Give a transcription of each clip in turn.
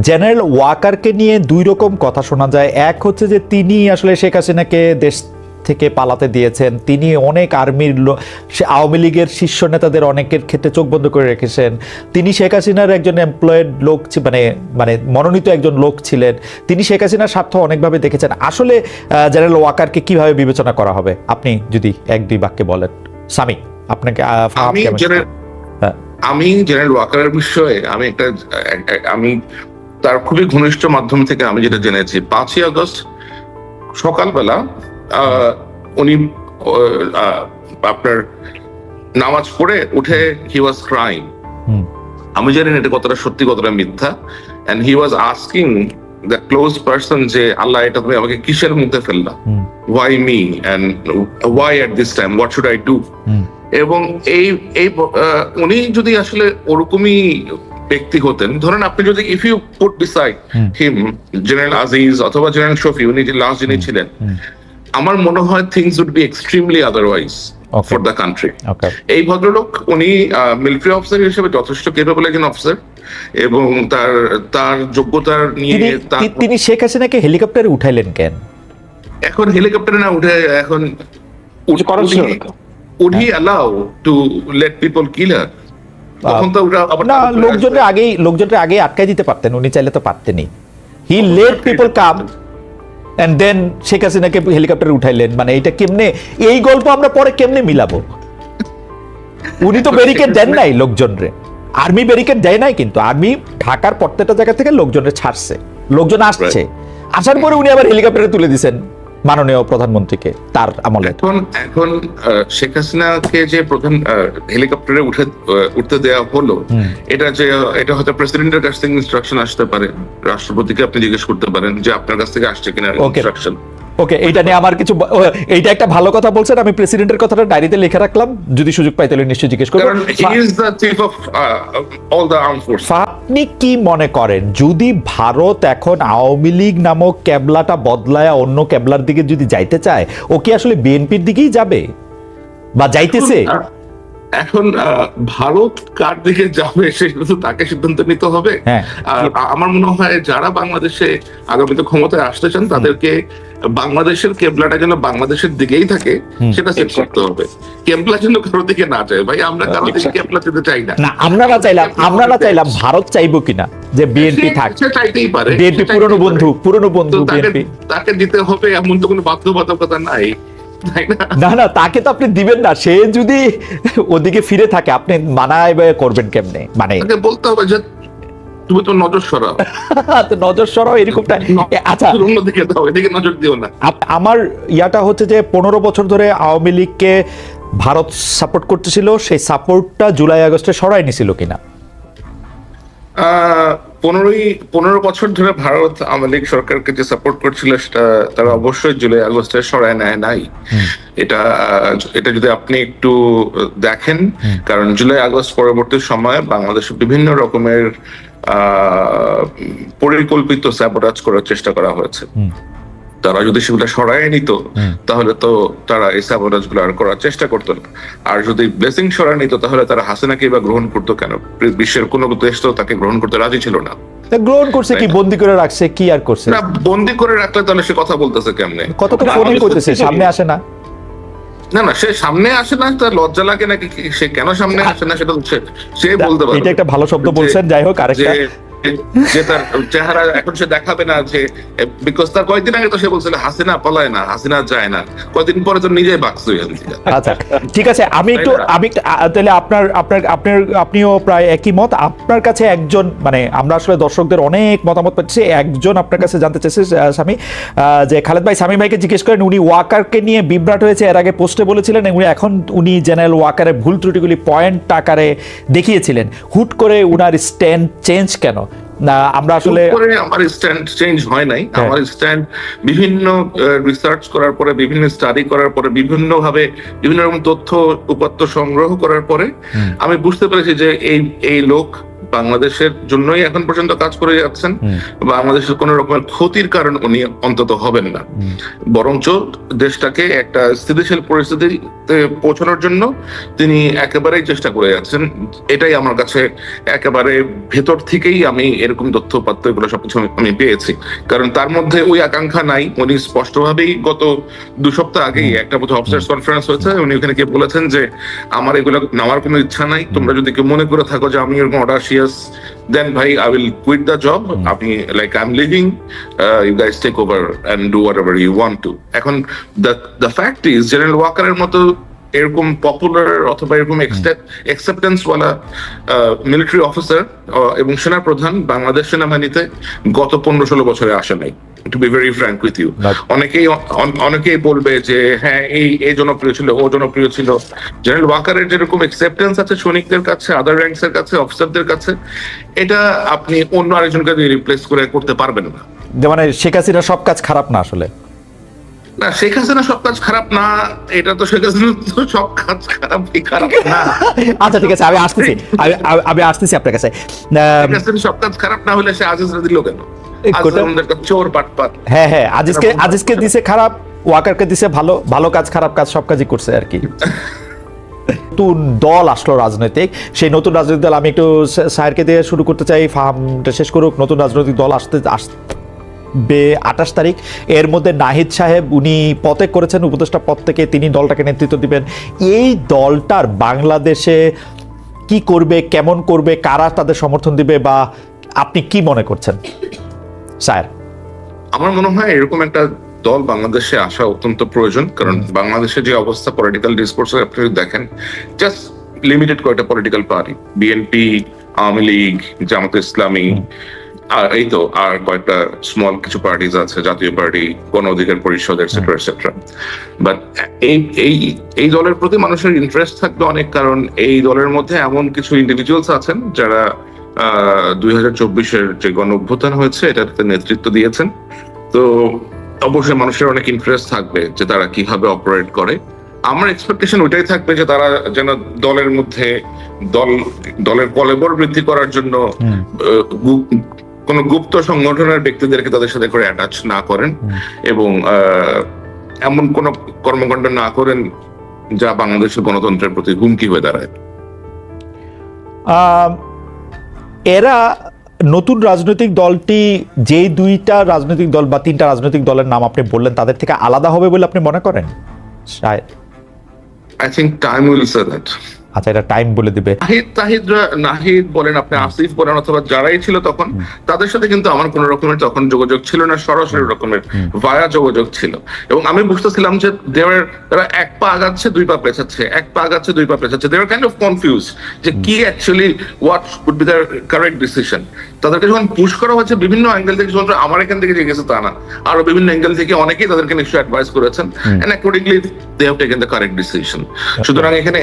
General ওয়াকারকে নিয়ে দুই রকম কথা শোনা যায়। এক হচ্ছে যে তিনি আসলে শেখ হাসিনাকে দেশ থেকে পালাতে দিয়েছেন। তিনি অনেক আর্মির আওয়ামী লীগের শীর্ষ নেতাদের অনেকের ক্ষেত্রে চোখ বন্ধ করে রেখেছেন। তিনি শেখ হাসিনার একজন এমপ্লয়েড লোক মানে মানে মনোনীত একজন লোক ছিলেন। তিনি শেখ হাসিনার স্বার্থ অনেকভাবে দেখেছেন। আসলে জেনারেল ওয়াকারকে কীভাবে বিবেচনা করা হবে? আপনি যদি এক দুই বাক্যে বলেন। সামি আপনাকে আমি জেনারেল হ্যাঁ। আমি জেনারেল ওয়াকারের বিষয়ে আমি একটা এক- এক- আমি তার খুবই ঘনিষ্ঠ মাধ্যম থেকে আমি যেটা জেনেছি। পাঁচই আগস্ট সকালবেলা উনি আপনার নামাজ পড়ে উঠে হি ওয়াজ ক্রাইম আমি জানি না এটা কতটা সত্যি কতটা মিথ্যা। And he was asking the close person যে আল্লাহ এটা তুমি আমাকে কিসের মধ্যে ফেললা? হুম। Why me and why at this time what should I do. এবং এই এই উনি যদি আসলে ওরকমই ব্যক্তি হতেন। ধরেন আপনি যদি if you put beside hmm. General Aziz অথবা জেনারেল শফি উনি যে লাস্ট যিনি ছিলেন আমার মনে হয় things would be extremely otherwise for the country এই ভদ্রলোক উনি মিলিটারি অফিসার হিসেবে যথেষ্ট কেপেবল একজন অফিসার এবং তার তার যোগ্যতার নিয়ে তিনি তিনি শেখ হাসিনাকে হেলিকপ্টারে উঠাইলেন কেন? এখন হেলিকপ্টারে না উঠে এখন। Would he allow to let people kill না তার উপরে লোকজনের আগেই আটকাই দিতে পারতেন উনি চাইলে তো পারতেনই। He let people come and then Sheikh হাসিনাকে হেলিকপ্টারে উঠাইলেন। মানে এটা কেমনে এই গল্প আমরা পরে কেমনে মিলাবো? উনি তো ব্যারিকেড দেন নাই লোকজনরে। আর্মি ব্যারিকেড দেয় নাই কিন্তু। আর্মি ঢাকার প্রত্যেকটা জায়গা থেকে লোকজনে ছাড়ছে। লোকজন আসছে। আসার পরে উনি আবার হেলিকপ্টারে তুলে দিছেন। মাননীয় প্রধানমন্ত্রীকে তার আমলে। এখন এখন শেখ হাসিনাকে যে প্রধান হেলিকপ্টারে উঠে উঠতে দেওয়া হলো এটা যে এটা হয়তো প্রেসিডেন্টের কাছ থেকে ইনস্ট্রাকশন আসতে পারে। রাষ্ট্রপতিকে আপনি জিজ্ঞেস করতে পারেন যে আপনার কাছ থেকে আসছে কিনা ইনস্ট্রাকশন ওকে এইটা নিয়ে আমার কিছু এইটা একটা ভালো কথা বলছেন আমি প্রেসিডেন্টের কথাটা ডায়েরিতে লিখে রাখলাম যদি সুযোগ পাই তাহলে নিশ্চয়ই জিজ্ঞেস করব। ফোর্স আপনি কি মনে করেন যদি ভারত এখন আওয়ামী লীগ নামক ক্যাবলাটা বদলায় অন্য ক্যাবলার দিকে যদি যাইতে চায় ও কি আসলে বিএনপির দিকেই যাবে? বা যাইতেছে? এখন ভারত কার দিকে যাবে সেটা তো তাকে সিদ্ধান্ত নিতে হবে। হ্যাঁ। আর আমার মনে হয় যারা বাংলাদেশে আগামীতে ক্ষমতায় আসতে চান তাদেরকে বাংলাদেশের কেবলাটা যেন বাংলাদেশের দিকেই থাকে সেটা সেট করতে হবে। কেবলা যেন কারোর দিকে না যায়। ভাই আমরা কারোর দিকে কেবলা যেতে চাই না। না আমরা না চাইলাম আমরা না চাইলাম ভারত চাইব কিনা যে বিএনপি থাক। সে চাইতেই পারে। বিএনপি পুরনো বন্ধু পুরনো বন্ধু বিএনপি তাকে দিতে হবে এমন তো কোনো বাধ্যবাধকতা নাই। তাই না? না না তাকে তো আপনি দিবেন না। সে যদি ওদিকে ফিরে থাকে আপনি মানায় করবেন কেমনে? মানে বলতে হবে যে তুমি তো নজর সরাও। তো নজর সরাও এরকমটা আচ্ছা। অন্যদিকে দাও এদিকে নজর দিও না। আমার ইয়াটা হচ্ছে যে পনেরো বছর ধরে আওয়ামী লীগকে ভারত সাপোর্ট করতেছিল সেই সাপোর্টটা জুলাই আগস্টে সরাই নিছিল কিনা? আহ, পনেরোই পনেরো বছর ধরে ভারত আওয়ামী লীগ সরকারকে যে সাপোর্ট করছিল সেটা তারা অবশ্যই জুলাই আগস্টে সরায় নেয় নাই। এটা এটা যদি আপনি একটু দেখেন কারণ জুলাই আগস্ট পরবর্তী সময়ে বাংলাদেশে বিভিন্ন রকমের আহ, পরিকল্পিত স্যাবোটাজ করার চেষ্টা করা হয়েছে। তারা যদি সেগুলো সরায় নিত তাহলে তো তারা এই স্যাবোটাজগুলো আর করার চেষ্টা করতো না। আর যদি ব্লেসিং সরায় নিত তাহলে তারা হাসিনাকে বা গ্রহণ করতো কেন? বিশ্বের কোনো দেশ তো তাকে গ্রহণ করতে রাজি ছিল না। গ্রহণ করছে কি বন্দি করে রাখছে কি আর করছে? না বন্দি করে রাখলে তাহলে সে কথা বলতেছে কেমনে? কত তো ফোনই করতেছে? সামনে আসে না? না না সে সামনে আসে না তার লজ্জা লাগে নাকি? সে কেন সামনে আসে না সেটা সে- সে বলতে পারে এটা একটা ভালো শব্দ বলছেন যাই হোক আরেকটা যে তার চেহারা এখন সে দেখাবে না যে বিকজ তার কয়েকদিন আগে তো সে বলছিল হাসিনা পলায় না হাসিনা যায় না। কয়েকদিন পরে তো নিজেই বাক্স হয়ে আচ্ছা ঠিক আছে আমি একটু আমি তাহলে আপনার আপনার আপনার আপনিও প্রায় একই মত। আপনার কাছে একজন মানে আমরা আসলে দর্শকদের অনেক মতামত পাচ্ছি একজন আপনার কাছে জানতে চাইছে স্বামী যে খালেদ ভাই স্বামী ভাইকে জিজ্ঞেস করেন উনি ওয়াকারকে নিয়ে বিভ্রাট হয়েছে এর আগে পোস্টে বলেছিলেন উনি এখন উনি জেনারেল ওয়াকারের ভুল ত্রুটিগুলি পয়েন্ট আকারে দেখিয়েছিলেন। হুট করে উনার স্ট্যান্ড চেঞ্জ কেন? আমরা আসলে আমার স্ট্যান্ড চেঞ্জ হয় নাই হ্যাঁ। আমার স্ট্যান্ড বিভিন্ন রিসার্চ করার পরে বিভিন্ন স্টাডি করার পরে বিভিন্ন ভাবে বিভিন্ন রকম তথ্য উপাত্ত সংগ্রহ করার পরে আমি বুঝতে পেরেছি যে এই এই লোক বাংলাদেশের জন্যই এখন পর্যন্ত কাজ করে যাচ্ছেন। বাংলাদেশের কোন রকমের ক্ষতির কারণ উনি অন্তত হবেন না। বরঞ্চ দেশটাকে একটা স্থিতিশীল পরিস্থিতিতে পৌঁছানোর জন্য তিনি একেবারেই চেষ্টা করে যাচ্ছেন। এটাই আমার কাছে একেবারে ভেতর থেকেই আমি এরকম তথ্য পাত্র এগুলো সবকিছু আমি- পেয়েছি। কারণ তার মধ্যে ওই আকাঙ্ক্ষা নাই। উনি স্পষ্টভাবেই গত দু সপ্তাহ আগেই একটা বোধ অফিসার্স কনফারেন্স হয়েছে। উনি ওখানে গিয়ে বলেছেন যে আমার এগুলো নেওয়ার কোনো ইচ্ছা নাই। তোমরা যদি কেউ মনে করে থাকো যে আমি এরকম audacious then then bhai, I will quit the job. Like like I'm leaving. Uh, you guys take over and do whatever you want to. এখন the fact is general general ওয়াকারের মতো এরকম পপুলার অথবা এরকম এক্সেপ্টেন্স ওয়ালা military officer এবং সেনা প্রধান বাংলাদেশ সেনাবাহিনীতে গত পনেরো ষোলো বছরে আসে নাই to be very frank with you অনেকেই অনেকেই বলবে যে হ্যাঁ এই এই জনপ্রিয় ছিল ও জনপ্রিয় ছিল। জেনারেল ওয়াকারের যেরকম অ্যাকসেপ্টেন্স আছে সৈনিকদের কাছে আদার র্যাঙ্কস এর কাছে অফিসারদের কাছে এটা আপনি অন্য আরেকজনকে দিয়ে রিপ্লেস করে করতে পারবেন না। মানে শেখ হাসিনা সব কাজ খারাপ না আসলে? না শেখ হাসিনা সব কাজ খারাপ না এটা তো শেখ হাসিনা তো সব কাজ খারাপ খারাপ। না আচ্ছা ঠিক আছে আমি আসতেছি আমি- আসতেছি আপনার কাছে। সব কাজ খারাপ না হলে সে আজিজরা দিল কেন? চোর হ্যাঁ হ্যাঁ আজিজকে আজিজকে দিছে খারাপ ওয়াকারকে দিছে ভালো ভালো কাজ খারাপ কাজ সব কাজই করছে আর কি। নতুন দল আসলো রাজনৈতিক। সেই নতুন রাজনৈতিক দল আমি একটু সা- সাহেরকে দিয়ে শুরু করতে চাই ফার্মটা শেষ করুক। নতুন রাজনৈতিক দল আসতে আসবে আঠাশ তারিখ। এর মধ্যে নাহিদ সাহেব উনি পদে করেছেন উপদেষ্টা পদ থেকে তিনি দলটাকে নেতৃত্ব দিবেন। এই দলটার বাংলাদেশে কি করবে কেমন করবে কারা তাদের সমর্থন দিবে বা আপনি কি মনে করছেন? স্যার। আমার মনে হয় এরকম একটা দল বাংলাদেশে আসা অত্যন্ত প্রয়োজন কারণ বাংলাদেশে যে অবস্থা পলিটিক্যাল ডিসকোর্স আপনি দেখেন জাস্ট লিমিটেড কয়েকটা political party BNP Awami League Jamaat Islami আর এই তো আর কয়েকটা স্মল কিছু পার্টিজ আছে জাতীয় পার্টি গণ অধিকার পরিষদ এটসেট্রা এটসেট্রা বাট এই এই এই দলের প্রতি মানুষের ইন্টারেস্ট থাকবে অনেক কারণ এই দলের মধ্যে এমন কিছু ইন্ডিভিজুয়ালস আছেন যারা দুই হাজার চব্বিশের যে গণ অভ্যুত্থান হয়েছে এটাতে নেতৃত্ব দিয়েছেন। তো অবশ্যই মানুষের অনেক ইন্টারেস্ট থাকবে যে তারা কীভাবে অপারেট করে। আমার এক্সপেকটেশন ওইটাই থাকবে যে তারা যেন দলের মধ্যে দল দলের কলেবর বৃদ্ধি করার জন্য। কোন গুপ্ত সংগঠনের ব্যক্তিদেরকে তাদের সাথে করে অ্যাটাচ না করেন এবং আহ, এমন কোন কর্মকাণ্ড না করেন যা বাংলাদেশের গণতন্ত্রের প্রতি হুমকি হয়ে দাঁড়ায়। এরা নতুন রাজনৈতিক দলটি, যে দুইটা রাজনৈতিক দল বা তিনটা রাজনৈতিক দলের নাম আপনি বললেন, তাদের থেকে আলাদা হবে বলে আপনি মনে করেন। I think time will say that আচ্ছা এটা টাইম বলে দিবে। নাহিদ তাহিদরা নাহিদ বলেন আপনি আসিফ বলেন অথবা যারাই ছিল তখন তাদের সাথে কিন্তু আমার কোন রকমের তখন যোগাযোগ ছিল না সরাসরি রকমের ভায়া যোগাযোগ ছিল। এবং আমি বুঝতেছিলাম যে দেওয়ার তারা এক পা আগাচ্ছে দুই পা পেছাচ্ছে। এক পা আগাচ্ছে দুই পা পেছাচ্ছে। দেওয়ার কাইন্ড অফ কনফিউজ যে কি actually what would be the correct decision তাদেরকে যখন পুশ করা হচ্ছে বিভিন্ন অ্যাঙ্গেল থেকে শুধুমাত্র আমার এখান থেকে যে গেছে তা না। আরও বিভিন্ন অ্যাঙ্গেল থেকে অনেকেই তাদেরকে নিশ্চয়ই অ্যাডভাইস করেছেন। And accordingly they have taken the correct decision সুতরাং এখানে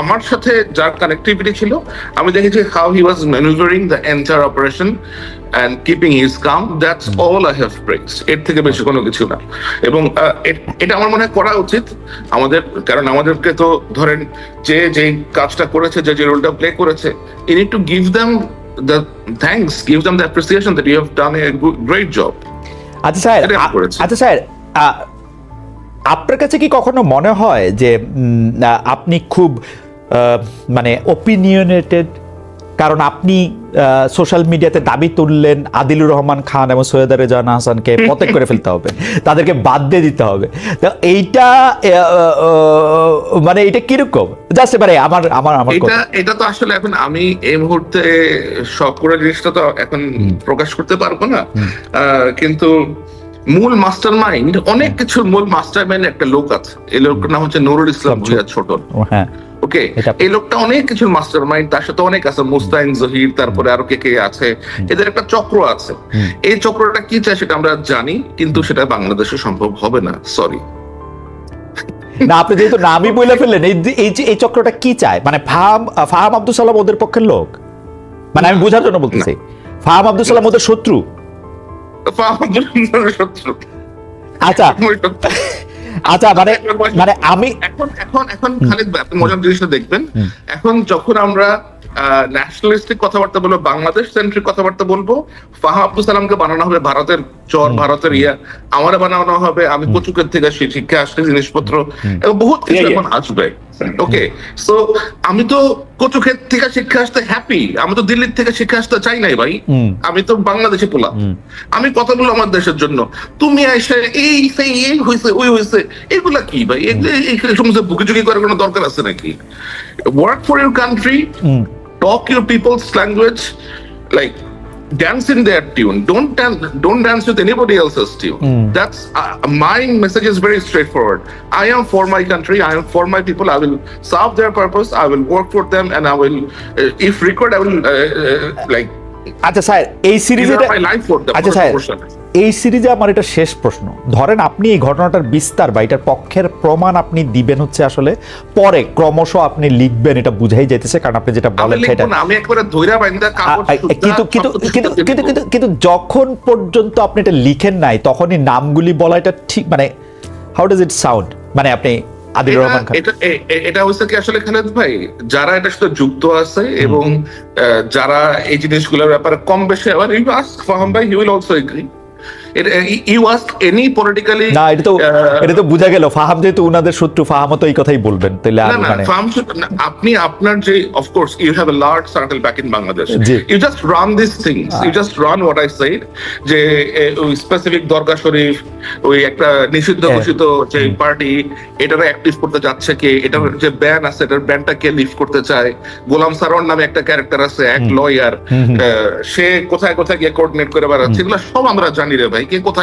আমার সাথে যার কানেক্টিভিটি ছিল আমি দেখেছি how he was manoeuvring the entire operation and keeping his calm that's all I have press এর থেকে বেশি কোনো কিছু না। এবং এটা আমার মনে হয় করা উচিত। আমাদের কারণ আমাদেরকে তো ধরেন যে যে কাজটা করেছে যে যে রোলটা প্লে করেছে you need to give them the thanks give them the appreciation that you have done a great job আচ্ছা স্যার। আচ্ছা স্যার আপনার কাছে কি কখনো মনে হয় যে আপনি খুব মানে ওপিনিয়নেটেড কারণ আপনি সোশ্যাল মিডিয়াতে দাবি তুললেন আদিলুর রহমান খান এবং সৈয়দ রেজান হাসানকে প্রত্যেক করে ফেলতে হবে তাদেরকে বাদ দিয়ে দিতে হবে। তো এইটা মানে এটা কীরকম? জাস্ট এবারে আমার আমার আমার এটা এটা তো আসলে এখন আমি এই মুহূর্তে সব করে জিনিসটা তো এখন প্রকাশ করতে পারব না। কিন্তু মূল মাস্টার মাইন্ড অনেক কিছুর মূল মাস্টার মাইন্ড একটা লোক আছে। এই লোকটার নাম হচ্ছে নুরুল ইসলাম ভুইয়া ছোট হ্যাঁ। ওকে এই লোকটা অনেক কিছুর মাস্টার মাইন্ড তার সাথে অনেক আছে মুস্তাইন জহির তারপরে আরও কে কে আছে। এদের একটা চক্র আছে। এই চক্রটা কি চায় সেটা আমরা জানি কিন্তু সেটা বাংলাদেশে সম্ভব হবে না। সরি না আপনি যেহেতু নামই বলে ফেললেন এই এই চক্রটা কি চায়? মানে ফাহাম ফাহাম আব্দুল সালাম ওদের পক্ষের লোক? মানে আমি বোঝার জন্য বলতেছি। ফাহাম আব্দুল সালাম ওদের শত্রু? শত্রু আচ্ছা। আচ্ছা মানে মানে আমি এখন এখন এখন খালিদ আপনি মজার জিনিসটা দেখবেন। এখন যখন আমরা ন্যাশনালিস্টিক কথাবার্তা বলব বাংলাদেশ সেন্ট্রিক কথাবার্তা বলব ফাহা আব্দুল সালামকে বানানো হবে ভারতের চর ভারতের ইয়া। আমার বানানো হবে আমি কচুকের থেকে শিক্ষা আসছে জিনিসপত্র। এবং বহুত কিছু Yeah, yeah. এখন আসবে। ওকে সো আমি তো কচুক্ষেত থেকে শিক্ষা আসতে হ্যাপি আমি তো দিল্লির থেকে শিক্ষা আসতে চাই নাই ভাই। আমি তো বাংলাদেশে পোলা আমি কথা বলব আমার দেশের জন্য। তুমি এসে এই সেই এই হয়েছে ওই হয়েছে এগুলা কি ভাই? এই সমস্ত বুকিচুকি করার কোনো দরকার আছে নাকি? Work for your country talk your people's language like dance in their tune. Don't dance don't dance with anybody else's tune. That's uh, my message is very straightforward. I am for my country i am for my people i will serve their purpose i will work for them and i will uh, if required i will uh, uh, like আচ্ছা sir এই সিরিজে আচ্ছা sir এই সিরিজে আমার এটা শেষ প্রশ্ন। ধরেন আপনি এই ঘটনাটার বিস্তার বা এটার পক্ষের প্রমাণ আপনি দিবেন হচ্ছে আসলে পরে ক্রমশ আপনি লিখবেন এটা বুঝাই যাইতেছে কারণ আপনি যেটা বলেন সেটা আমি একবারে ধৈরা বাইন্দা কিন্তু কিন্তু কিন্তু কিন্তু কিন্তু কিন্তু যখন পর্যন্ত আপনি এটা লিখেন নাই তখনই নামগুলি বলা এটা ঠিক মানে হাউ ডাজ ইট সাউন্ড মানে আপনি আদিল এটা- রহমান খান। এটা হচ্ছে কি আসলে খালেদ ভাই? যারা এটার সাথে যুক্ত আছে এবং যারা এই জিনিসগুলোর ব্যাপারে কম বেশি আবার ইউ আস্ক ফাহাম ভাই he will also agree any politically না এটা তো এটা তো বোঝা গেল। ফাহাম যেহেতু উনাদের শত্রু ফাহামও তো এই কথাই বলবেন তাহলে আর না না মানে আপনি আপনার যে of course you have a large circle back in Bangladesh you just run this things you just run what I said যে ওই স্পেসিফিক দরগা শরীফ ওই একটা নিষিদ্ধ হ্যাঁ। ঘোষিত যে পার্টি এটারে অ্যাক্টিভ করতে যাচ্ছে কে? এটার যে ব্যান আছে এটার ব্যানটা কে লিফট করতে চায়? গোলাম সারোয়ার নামে একটা ক্যারেক্টার আছে এক লয়ার সে কোথায় কোথায় গিয়ে কোঅর্ডিনেট করে বেড়াচ্ছে? এগুলো সব আমরা জানি রে ভাই।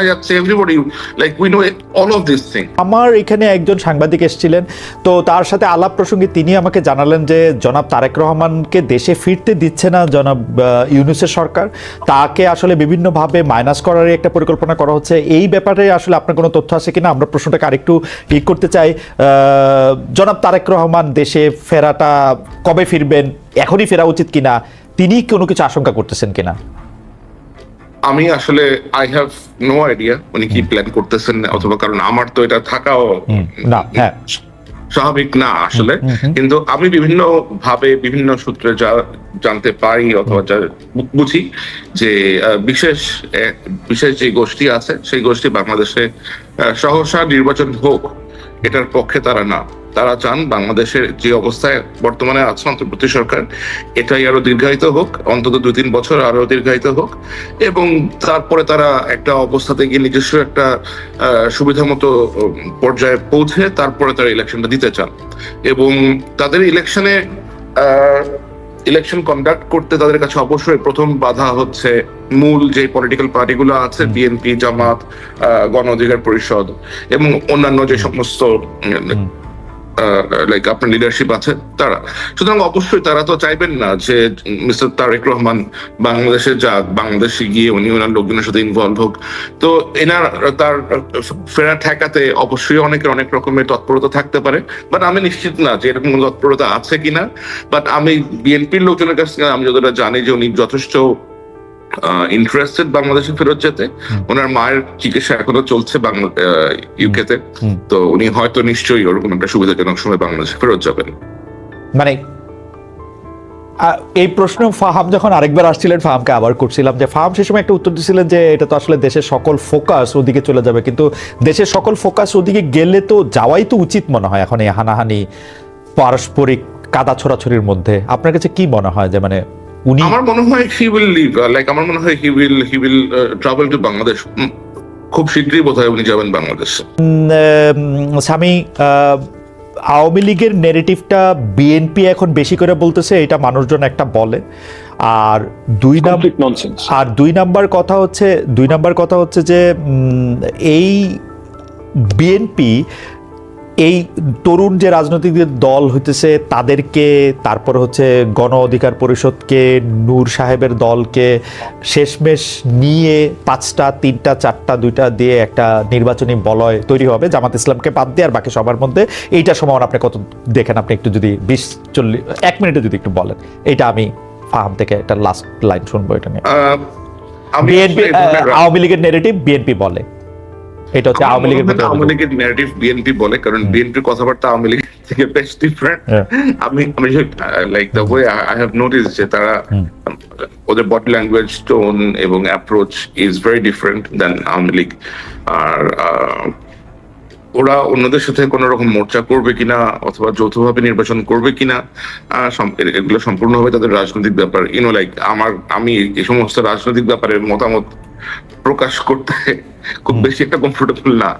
যাচ্ছে? Everybody like we know all of this thing আমার এখানে একজন সাংবাদিক এসেছিলেন, তো তার সাথে আলাপ প্রসঙ্গে তিনি আমাকে জানালেন যে, জনাব তারেক রহমানকে দেশে ফিরতে দিচ্ছে না জনাব ইউনুসের সরকার। তাকে আসলে বিভিন্নভাবে মাইনাস করার একটা পরিকল্পনা করা হচ্ছে। এই ব্যাপারে আসলে আপনার কোনো তথ্য আছে কিনা? আমরা প্রশ্নটাকে আরেকটু ই করতে চাই। জনাব তারেক রহমান দেশে ফেরাটা কবে ফিরবেন? এখনই ফেরা উচিত কিনা? তিনি কোনো কিছু আশঙ্কা করতেছেন কিনা? আমি আসলে আই হ্যাভ নো আইডিয়া উনি কি প্ল্যান করতেছেন অথবা কারণ আমার তো এটা থাকাও না হ্যাঁ। স্বাভাবিক না আসলে। কিন্তু আমি বিভিন্ন ভাবে বিভিন্ন সূত্রে যা জানতে পারি অথবা যা বুঝি যে বিশেষ বিশেষ যে গোষ্ঠী আছে সেই গোষ্ঠী বাংলাদেশে সহসা নির্বাচন হোক এটার পক্ষে তারা না। তারা চান বাংলাদেশের যে অবস্থায় বর্তমানে আছে অন্তর্বর্তী সরকার এটাই আরও দীর্ঘায়িত হোক অন্তত দুই তিন বছর আরও দীর্ঘায়িত হোক এবং তারপরে তারা একটা অবস্থাতে গিয়ে নিজস্ব একটা সুবিধা মতো পর্যায়ে পৌঁছে তারপরে তারা ইলেকশনটা দিতে চান। এবং তাদের ইলেকশনে ইলেকশন কন্ডাক্ট করতে তাদের কাছে অবশ্যই প্রথম বাধা হচ্ছে মূল যে পলিটিক্যাল পার্টিগুলো আছে বিএনপি জামাত আহ, গণ অধিকার পরিষদ এবং অন্যান্য যে সমস্ত লাইক আপনার লিডারশিপ আছে তারা। সুতরাং অবশ্যই তারা তো চাইবেন না যে মিস্টার তারেক রহমান বাংলাদেশে যাক, বাংলাদেশে গিয়ে উনি ওনার লোকজনের সাথে ইনভলভ হোক। তো এনার, তার ফেরা ঠেকাতে অবশ্যই অনেকের অনেক রকমের তৎপরতা থাকতে পারে। বাট আমি নিশ্চিত না যে এরকম তৎপরতা আছে কিনা। বাট আমি বিএনপির লোকজনের কাছ থেকে আমি যতটা জানি যে উনি যথেষ্ট ইন্টারেস্টেড বাংলাদেশে ফেরত যেতে। ওনার মায়ের চিকিৎসা এখনও চলছে বাংলা ইউকেতে তো। উনি হয়তো নিশ্চয়ই ওরকম একটা সুবিধাজনক সময় বাংলাদেশে ফেরত যাবেন। মানে এই প্রশ্ন ফাহাম যখন আরেকবার আসছিলেন ফাহামকে আবার করছিলাম যে ফাহাম সে সময় একটা উত্তর দিয়েছিলেন যে এটা তো আসলে দেশের সকল ফোকাস ওদিকে চলে যাবে। কিন্তু দেশের সকল ফোকাস ওদিকে গেলে তো যাওয়াই তো উচিত মনে হয় এখন এই হানাহানি পারস্পরিক কাদা ছোড়াছড়ির মধ্যে। আপনার কাছে কি মনে হয় যে মানে উনি আমার মনে হয় হি উইল লিভ লাইক আমার মনে হয় he will he will travel to Bangladesh খুব শীঘ্রই বোধহয় উনি যাবেন বাংলাদেশে। স্বামী আওয়ামী লীগের নেরেটিভটা বিএনপি এখন বেশি করে বলতেছে এটা মানুষজন একটা বলে। আর দুই নাম কমপ্লিট ননসেন্স আর দুই নাম্বার কথা হচ্ছে দুই নাম্বার কথা হচ্ছে যে এই বিএনপি এই তরুণ যে রাজনৈতিক দল হইতেছে তাদেরকে তারপর হচ্ছে গণ অধিকার পরিষদকে নূর সাহেবের দলকে শেষমেশ নিয়ে পাঁচটা তিনটা চারটা দুইটা দিয়ে একটা নির্বাচনী বলয় তৈরি হবে। জামাত ইসলামকে বাদ দিয়ে আর বাকি সবার মধ্যে এইটা সমান আপনি কত দেখেন? আপনি একটু যদি বিশ চল্লিশ এক মিনিটে যদি একটু বলেন। এটা আমি ফাহাম থেকে একটা লাস্ট লাইন শুনব এটা নিয়ে। বিএনপি আওয়ামী লীগের নেগেটিভ বিএনপি বলে। এটা হচ্ছে আওয়ামী লীগের আওয়ামী লীগের ন্যারেটিভ বিএনপি বলে কারণ বিএনপির কথাবার্তা আওয়ামী লীগ থেকে বেশ ডিফারেন্ট। আমি আমি like the way I have notice যে তারা ওদের বডি ল্যাঙ্গুয়েজ টোন এবং approach is very different then Awami League. আর ওরা অন্যদের সাথে কোন রকম মোর্চা করবে কিনা অথবা যৌথভাবে নির্বাচন করবে কিনা এগুলো সম্পূর্ণভাবে তাদের রাজনৈতিক ব্যাপার। ইউনো লাইক আমার আমি এই সমস্ত রাজনৈতিক ব্যাপারে মতামত প্রকাশ করতে খুব বেশি একটা কমফোর্টেবল না।